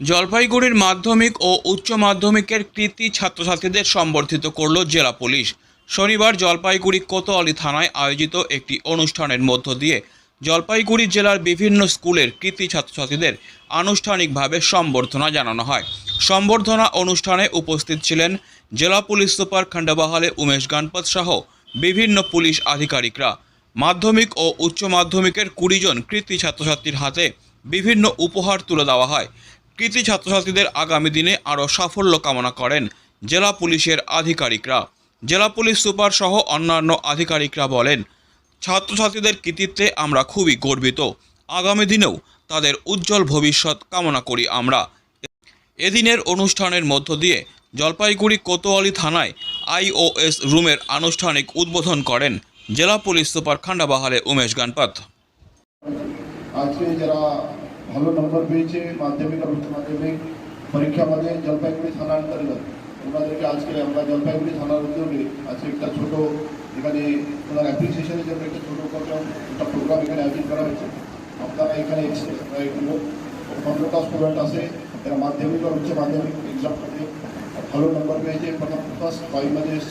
জলপাইগুড়ির মাধ্যমিক ও উচ্চ মাধ্যমিকের কৃতি ছাত্রছাত্রীদের সম্বর্ধিত করল জেলা পুলিশ। শনিবার জলপাইগুড়ি কোতোয়ালি থানায় আয়োজিত একটি অনুষ্ঠানের মধ্য দিয়ে জলপাইগুড়ি জেলার বিভিন্ন স্কুলের কৃতি ছাত্রছাত্রীদের আনুষ্ঠানিকভাবে সম্বর্ধনা জানানো হয়। সম্বর্ধনা অনুষ্ঠানে উপস্থিত ছিলেন জেলা পুলিশ সুপার খণ্ডবাহালে উমেশ গানপত সহ বিভিন্ন পুলিশ আধিকারিকরা। মাধ্যমিক ও উচ্চ মাধ্যমিকের কুড়ি জন কৃতি ছাত্রছাত্রীর হাতে বিভিন্ন উপহার তুলে দেওয়া হয়। কৃতি ছাত্রছাত্রীদের আগামী দিনে আরও সাফল্য কামনা করেন জেলা পুলিশের আধিকারিকরা। জেলা পুলিশ সুপার সহ অন্যান্য আধিকারিকরা বলেন, ছাত্রছাত্রীদের কৃতিত্বে আমরা খুবই গর্বিত। আগামী দিনেও তাদের উজ্জ্বল ভবিষ্যৎ কামনা করি আমরা। এদিনের অনুষ্ঠানের মধ্য দিয়ে জলপাইগুড়ি কোতোয়ালি থানায় আইওএস রুমের আনুষ্ঠানিক উদ্বোধন করেন জেলা পুলিশ সুপার খান্ডাবাহারে উমেশ গানপাত। আজকে যারা भल नंबर पे माध्यमिक और उच्च माध्यमिक, परीक्षा मध्य जलपाईगुड़ी थाना अंतर्गत उन्होंने आज के जलपाइगुड़ी थाना उद्योगे आज एक छोटो इन्हे एप्रिसिएशन जो एक छोटो उपक्रम एक प्रोग्राम इन्हें आयोजित करना पंद्रह स्टूडेंट आर माध्यमिक और उच्च माध्यमिक एग्ज़ाम करते भलो नंबर पे प्रथम फ़र्स्ट फाइव मध्य इस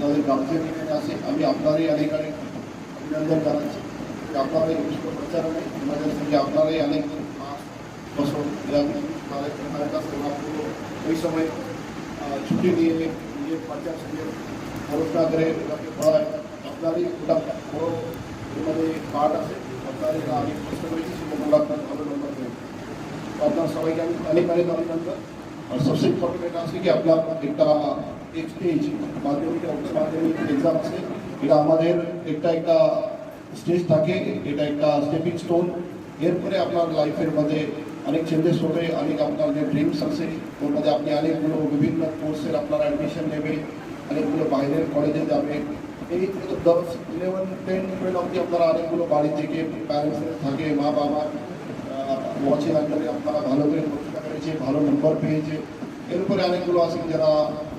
गार्जियन आम अपना ही अनेक अभिनंदन करा যে আপনারাই অভিষ্ট প্রচারণে আমাদের সঙ্গে আপনারাই অনেক বছর ওই সময় আহ, ছুটি নিয়ে নিজের বাচ্চার সঙ্গে পড়াশোনা করে ওটাকে পড়ায় আপনারই ওটা বড় মানে পার্ট আছে আপনারই আমি কষ্ট করেছি সেটা আপনার ভালো নম্বর পেয়েছে তো আপনার সবাইকে আমি অনেক অনেক অভিনন্দন আর সবচেয়ে ইম্পর্টেন্ট এটা আছে কি আপনার একটা এক স্টেজ মাধ্যমিক উচ্চ মাধ্যমিক এক্সাম আছে এটা আমাদের একটা একটা স্টেজ থাকে এটা একটা স্টেপিং স্টোন এরপরে আপনার লাইফের মধ্যে অনেক চেঞ্জেস হবে অনেক আপনার যে ড্রিমস আছে ওর মধ্যে আপনি অনেকগুলো বিভিন্ন কোর্সের আপনার অ্যাডমিশন নেবে অনেকগুলো বাইরের কলেজে যাবে এই দশ ইলেভেন টেন টুয়েলভ অব্দি আপনারা অনেকগুলো বাড়ি থেকে প্যারেন্টসের থাকে মা বাবা ওয়াচের আন্ডারে আপনারা ভালো করে পড়াশোনা করেছে ভালো নম্বর পেয়েছে এরপরে অনেকগুলো আছে যারা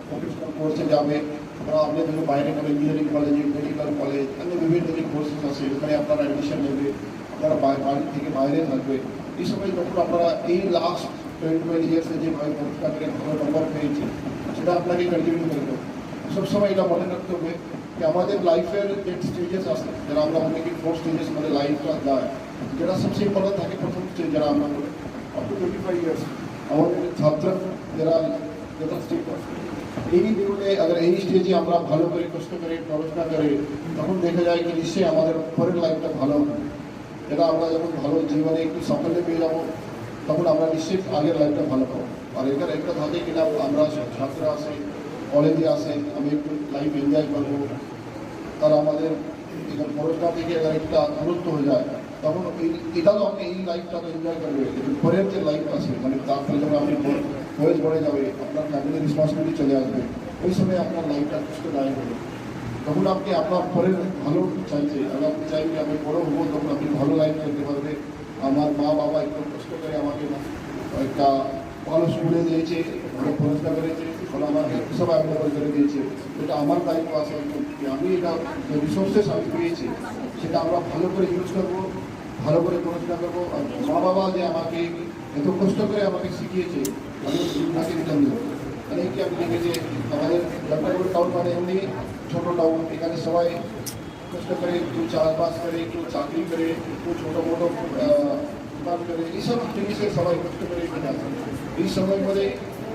প্রফেশনাল কোর্সে যাবে তারা আপনাদের বাইরে করে ইঞ্জিনিয়ারিং কলেজে মেডিকেল কলেজ অন্য বিভিন্ন যে কোর্সেস আছে ওখানে আপনারা অ্যাডমিশন নেবে আপনারা বাই- বাড়ি থেকে বাইরে থাকবে এই সময় যখন আপনারা এই লাস্ট টোয়েন্টি টুয়েন্টি ইয়ার্সে যে ভাই পড়াশোনা করে ভালো নম্বর পেয়েছে সেটা আপনাকে কন্টিনিউ করবে সবসময় এটা মনে রাখতে হবে যে আমাদের লাইফের যে স্টেজেস আছে যারা আমরা অনেকে ফোর স্টেজেস আমাদের লাইফটা যায় যেটা সবচেয়ে ইম্পর্টেন্ট থাকে প্রথম স্টেজ যারা আমরা বলি up to twenty five years আমাদের ছাত্র যারা যেটা স্টেজ এই দিনে আগে এই স্টেজে আমরা ভালো করে কষ্ট করে পড়াশোনা করে, তখন দেখা যায় যে নিশ্চয়ই আমাদের পরের লাইফটা ভালো হবে। এটা আমরা যখন ভালো জীবনে একটু সাফল্য পেয়ে যাব, তখন আমরা নিশ্চিত আগের লাইফটা ভালো পাবো। আর এখানে একটা থাকে কিনা আমরা ছাত্র আছে কলেজে আসে আমি একটু লাইফ এনজয় করব। তারা আমাদের পড়াশোনা থেকে এবার একটা দূরত্ব হয়ে যায়, তখন এটা তো আপনি এই লাইফটা তো এনজয় করবে পরের যে লাইফ আছে মানে তারপরে যখন আপনি বয়স বেড়ে যাবে, আপনার ফ্যামিলির রেসপন্সিবিলিটি চলে আসবে। ওই সময় আপনার লাইফটা কষ্টদায়ক হবে। তখন আপনি আপনার পরের ভালো চাইছে আর আপনি চাইবেন আমি বড় হব, তখন আপনি ভালো লাইফ করতে পারবে আমার মা বাবা একটু কষ্ট করে আমাকে একটা ভালো স্কুলে দিয়েছে, ভালো পড়াশোনা করেছে ভালো আমার সব অ্যাভেলেবল করে দিয়েছে। এটা আমার দায়িত্ব আছে আমি এটা যে রিসোর্সেস আমি পেয়েছি, সেটা আমরা ভালো করে ইউজ করব, ভালো করে পড়াশোনা করব, আর বাবা যে আমাকে এত কষ্ট করে আমাকে শিখিয়েছে, আমি তাকে রিটার্ন দেবো মানে কি আমি দেখেছি আমাদের জলপাইগুড়ি টাউন মানে এমনি ছোটো টাউন এখানে সবাই কষ্ট করে একটু চাষবাস করে, একটু চাকরি করে, একটু ছোটো মোটো দোকান করে, এইসব জিনিসে সবাই কষ্ট করে এখানে আসে। এই সময়ের মধ্যে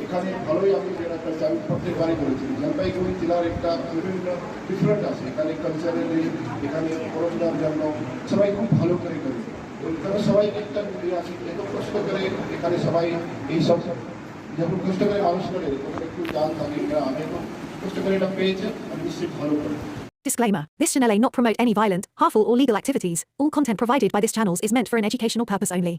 এখানে ভালোই আমি যেটা করছি, আমি প্রত্যেকবারই করেছি। জলপাইগুড়ি জেলার একটা বিভিন্ন ডিফারেন্ট আছে। এখানে কালচারালি এখানে পড়াশোনার জন্য সবাই খুব ভালো করে করে এখানে সবাইকে একটা মিলিয়ে আছে এত কষ্ট করে এখানে সবাই এইসব যখন কষ্ট করে মানুষ করে তখন একটু জান থাকে এটা আমি তো কষ্ট করে এটা পেয়েছে আমি নিশ্চয়ই ভালো করে Disclaimer This channel may not promote any violent, harmful, or legal activities. All content provided by this channel is meant for an educational purpose only.